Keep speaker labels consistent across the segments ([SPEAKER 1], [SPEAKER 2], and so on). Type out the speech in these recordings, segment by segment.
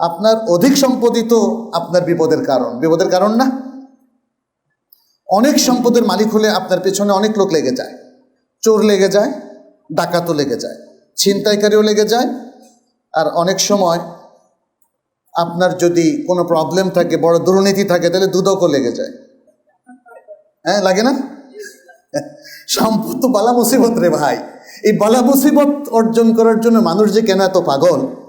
[SPEAKER 1] আপনার অধিক সম্পদই তো আপনার বিপদের কারণ। বিপদের কারণ না? অনেক সম্পদের মালিক হলে আপনার পেছনে অনেক লোক লেগে যায়। চোর লেগে যায়, ডাকাতও লেগে যায়, ছিনতাইকারীও লেগে যায়। আর অনেক সময় আপনার যদি কোনো প্রবলেম থাকে, বড় দুর্নীতি থাকে, তাহলে দুদকও লেগে যায়। হ্যাঁ লাগে না? সম্পদ তো বালা মুসিবত রে ভাই। এই বালা মুসিবত অর্জন করার জন্য মানুষ যে কেন এত পাগল?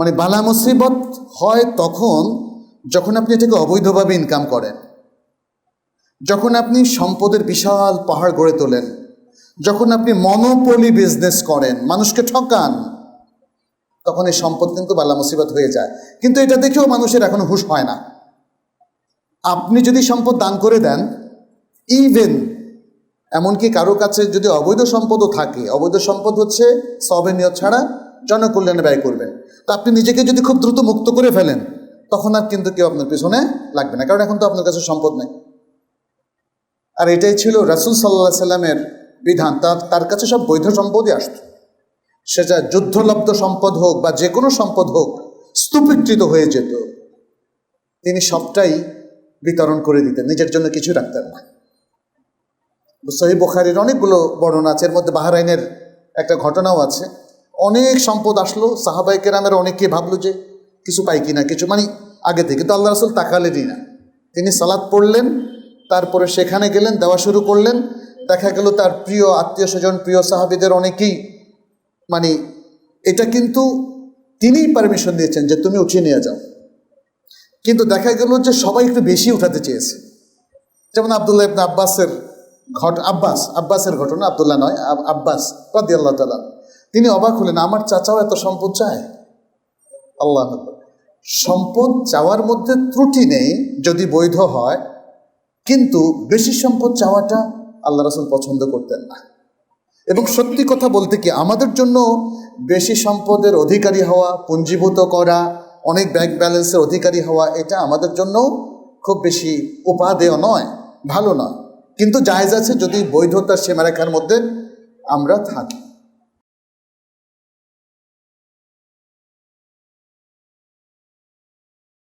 [SPEAKER 1] মানে বালা মুসিবত হয় তখন যখন আপনি এটাকে অবৈধভাবে ইনকাম করেন। যখন আপনি সম্পদের বিশাল পাহাড় গড়ে তোলেন। যখন আপনি মনোপলি বিজনেস করেন, মানুষকে ঠকান, তখন এই সম্পদ কিন্তু বালা মুসিবত হয়ে যায়। কিন্তু এটা দেখেও মানুষের এখনও হুশ হয় না। আপনি যদি সম্পদ দান করে দেন ইভেন এমনকি কারও কাছে যদি অবৈধ সম্পদও থাকে, অবৈধ সম্পদ হচ্ছে সবে নিয়ত ছাড়া জনকল্যাণে ব্যয় করবেন তো আপনি নিজেকে যদি খুব দ্রুত মুক্ত করে ফেলেন, তখন আর কিন্তু কেউ আপনার পিছনে লাগবে না। কারণ এখন তো আপনার কাছে সম্পদ নেই। আর এটাই ছিল রাসুল সাল্লাহ সাল্লামের বিধান। তার তার কাছে সব বৈধ সম্পদই আসত। সেটা যুদ্ধলব্ধ সম্পদ হোক বা যে কোনো সম্পদ হোক, স্তূপীকৃত হয়ে যেত। তিনি সবটাই বিতরণ করে দিতেন। নিজের জন্য কিছু রাখতেন না। সহি বোখারির অনেকগুলো বর্ণনা আছে। এর মধ্যে বাহারাইনের একটা ঘটনাও আছে। অনেক সম্পদ আসলো সাহাবাই কেরামের অনেকে ভাবলো যে কিছু পাই কিনা, কিছু মানে আগে থেকে তো আল্লাহ রাসুল তাকালেনই না। তিনি সালাদ পড়লেন, তারপরে সেখানে গেলেন, দেওয়া শুরু করলেন। দেখা গেল তার প্রিয় আত্মীয় স্বজন, প্রিয় সাহাবিদের অনেকেই মানে এটা কিন্তু তিনিই পারমিশন দিয়েছেন যে তুমি উঠিয়ে নিয়ে যাও। কিন্তু দেখা গেল যে সবাই একটু বেশি উঠাতে চেয়েছে। যেমন আবদুল্লাহ ইবনা আব্বাসের ঘট, আব্বাস, আব্বাসের ঘটনা আবদুল্লাহ নয়, আব- আব্বাস রাদি আল্লাহ তালা তিনি অবাক হলেন, আমার চাচাও এত সম্পদ চায়? আল্লাহ সম্পদ চাওয়ার মধ্যে ত্রুটি নেই, যদি বৈধ হয়, কিন্তু বেশি সম্পদ চাওয়াটা আল্লাহ রসুল পছন্দ করতেন না। এবং সত্যি কথা বলতে কি, আমাদের জন্য বেশি সম্পদের অধিকারী হওয়া, পুঞ্জীভূত করা, অনেক ব্যাংক ব্যালেন্সের অধিকারী হওয়া, এটা আমাদের জন্য খুব বেশি উপাদেয় নয়, ভালো নয়। কিন্তু জায়েজ আছে যদি বৈধতার সীমারেখার মধ্যে আমরা থাকি।